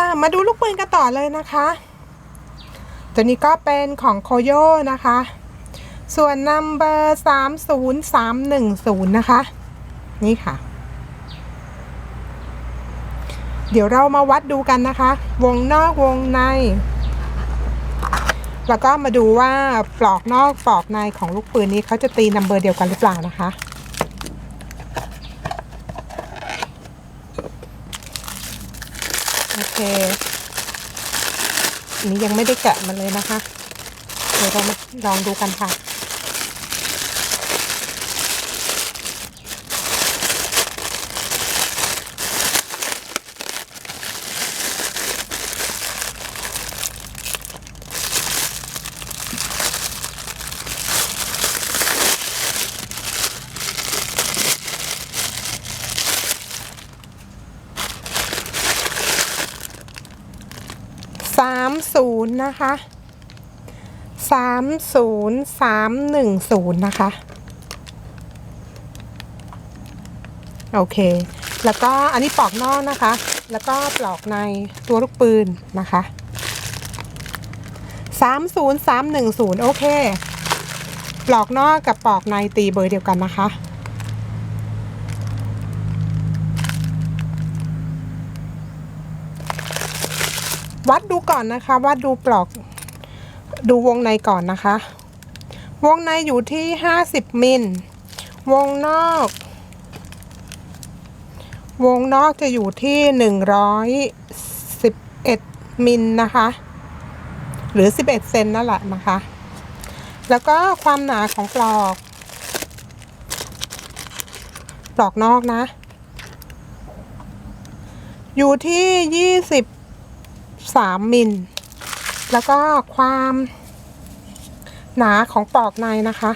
ค่ะ มาดูลูกปืนกันต่อเลยนะคะ ตัวนี้ก็เป็นของโคโยนะคะ ส่วนนัมเบอร์สามศูนย์สามหนึ่งศูนย์นะคะ นี่ค่ะ เดี๋ยวเรามาวัดดูกันนะคะ วงนอกวงใน แล้วก็มาดูว่าปลอกนอกปลอกในของลูกปืนนี้เขาจะตีนัมเบอร์เดียวกันหรือเปล่านะคะ อเคอันนี้ยังไม่ได้แกะมันเลยนะคะ เดี๋ยวเรามาลองดูกันค่ะ สามศูนย์นะคะสามศูนย์สามหนึ่งศูนย์นะคะ โอเค แล้วก็อันนี้ปลอกนอกนะคะ แล้วก็ปลอกในตัวลูกปืนนะคะสามศูนย์สามหนึ่งศูนย์โอเค ปลอกนอกกับปลอกในตีเบอร์เดียวกันนะคะ วัดดูก่อนนะคะ วัดดูปลอก ดูวงในก่อนนะคะ วงในอยู่ที่ 50 มิล วงนอก วงนอกจะอยู่ที่ 111 มิลนะคะ หรือ 11 เซนนั่นแหละนะคะ แล้วก็ความหนาของปลอก ปลอกนอกนะ อยู่ที่ 20 สามมิล แล้วก็ความหนาของปลอกในนะคะ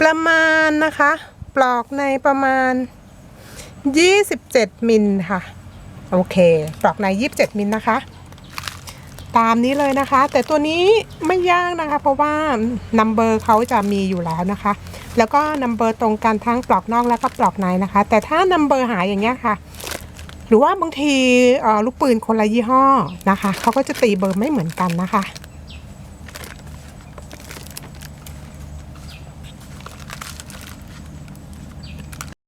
ประมาณนะคะ ปลอกในประมาณ 27มิลค่ะ โอเคปลอกใน 27มิลนะคะ ตามนี้เลยนะคะ แต่ตัวนี้ไม่ยากนะคะ เพราะว่านัมเบอร์เขาจะมีอยู่แล้วนะคะ แล้วก็นัมเบอร์ตรงกันทั้งปลอกนอกแล้วก็ปลอกในนะคะ แต่ถ้านัมเบอร์หายอย่างเงี้ยค่ะ หรือว่าบางทีลูกปืนคนละยี่ห้อนะคะเขาก็จะตีเบอร์ไม่เหมือนกันนะคะ